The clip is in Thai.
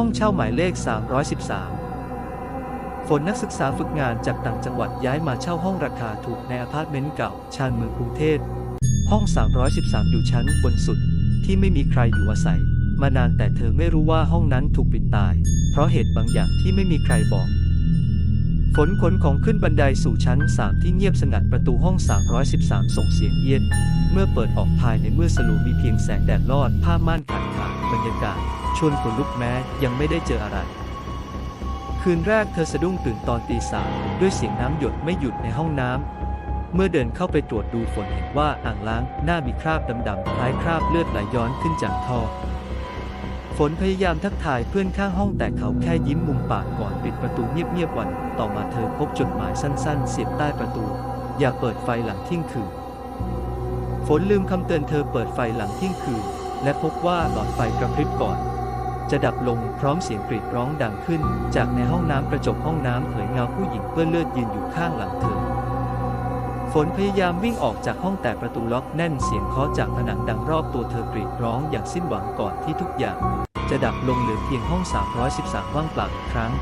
ห้องเช่าหมายเลข 313 ฝนนักศึกษาฝึกงานจากต่างจังหวัดย้ายมาเช่าห้องราคาถูกในอพาร์ตเมนต์เก่า ชานเมืองกรุงเทพ ห้อง 313 อยู่ชั้นบนสุดที่ไม่มีใครอยู่อาศัย มานานแต่เธอไม่รู้ว่าห้องนั้นถูกปิดตาย เพราะเหตุบางอย่างที่ไม่มีใครบอก ฝนขนของขึ้นบันไดสู่ชั้น 3 ที่เงียบสงัดประตูห้อง 313 ส่งเสียงเอียด เมื่อเปิดออกภายในเมื่อสลัวมีเพียงแสงแดดลอดผ้าม่านขาดขาด บรรยากาศ ชวนขนลุกแม้ยังไม่ได้เจออะไร คืนแรกเธอสะดุ้งตื่นตอนตีสามด้วยเสียงน้ำหยดไม่หยุดในห้องน้ำ เมื่อเดินเข้าไปตรวจดูฝนเห็นว่าอ่างล้างหน้ามีคราบดำๆคล้ายคราบเลือดไหลย้อนขึ้นจากท่อฝนพยายามทักทายเพื่อนข้างห้องแต่เขาแค่ยิ้มมุมปากก่อนปิดประตูเงียบๆวัน ต่อมาเธอพบจดหมายสั้นๆ เสียบใต้ประตู อย่าเปิดไฟหลังเที่ยงคืนฝนลืมคำเตือนเธอเปิดไฟหลังเที่ยงคืน และพบว่าหลอดไฟกระพริบก่อน จะดับลงพร้อมเสียงกรีดร้องดังขึ้น จากในห้องน้ำกระจกห้องน้ำเผยเงาผู้หญิงเปื้อนเลือดยืนอยู่ข้างหลังเธอฝนพยายามวิ่งออกจากห้องแต่ประตูล็อกแน่นเสียงเคาะจากผนังดังรอบตัวเธอกรีดร้องอย่างสิ้นหวังก่อนที่ทุกอย่าง จะดับลงเหลือเพียงห้อง 313 ว่างเปล่าอีกครั้ง